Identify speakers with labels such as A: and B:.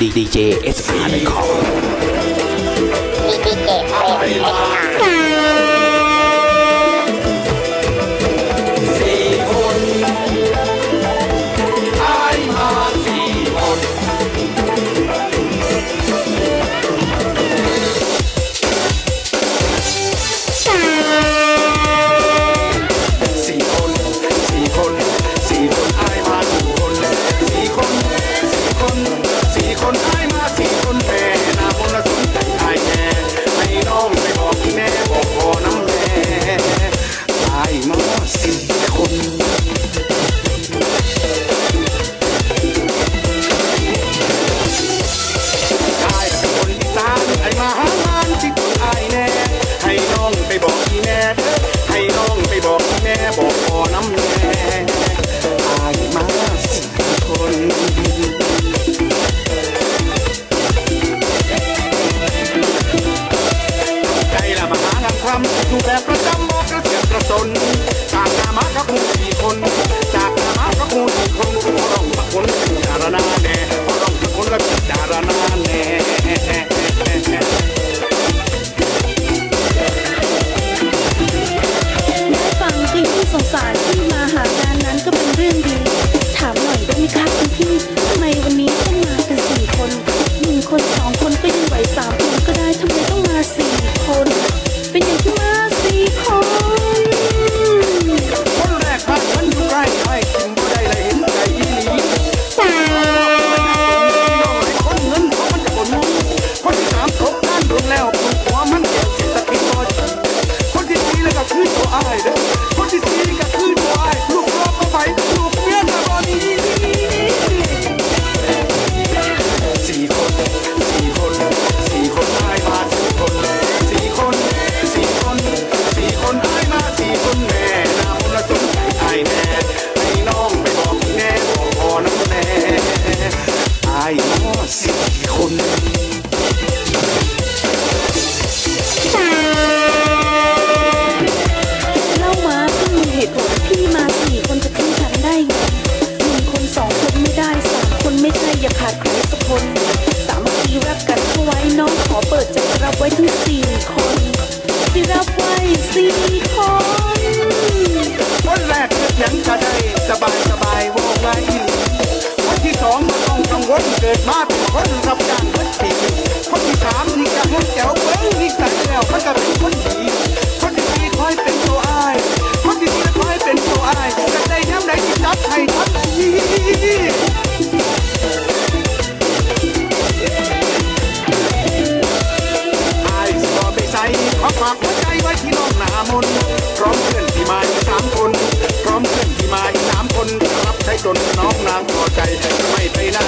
A: ดีดีเจเอ อา
B: ยแน่ ให้น้องไปบอกพี่แน่เด้อให้น้องไปบอกพี่แน่บอกพอน้ำแน่อายมาสี่คนใจละมาหางานทำอยู่แบบประจำบอกกระเสียกระสนจากนามากับหมูสี่คน จากนามากับหมูสี่คน อคน
C: ที่สี่คือตั
B: วอ้ายลูกรอบก็ไปลูกเมียก็บ่ดีสี่คนสี่คนสี่คนอ้ายมาสี่คนสี่คนสี่คนสี่คนอ้มาสี่คนแม่นามละสนใจอ้ายแน่ให้น้องไปบอกแน่บอกพอน้ำแน่อ้ายมาสี่คน
C: ขาดใครสักคนสามัคคีรักกันเข้าไว้น้องขอเปิดใจรับไว้ทั้งสี่คนที่รับไว้สี่คน
B: คนแรกนึกหยังจะได้สบายสบายว่าไงคนที่สองก็ต้องกังวลเกิดมาเป็นคนรับจ้างคนสี่คนที่สามนี่ก็ให้แจ๋วเบิ้งนี่ใส่แล้วมันก็เป็นคนดีคนที่สี่คอยเป็นตัวอ้ายคนที่สี่คอยเป็นตัวอ้ายจะได้ย้ำไหนที่จับให้ทันที ใส่ขอฝากหัวใจไว้ที่น้องหนามนพร้อมเพื่อนที่มาอีกสามคน พร้อมเพื่อนที่มาอีกสามคนรับใช้จนน้องนางพอใจไม่ไปไหน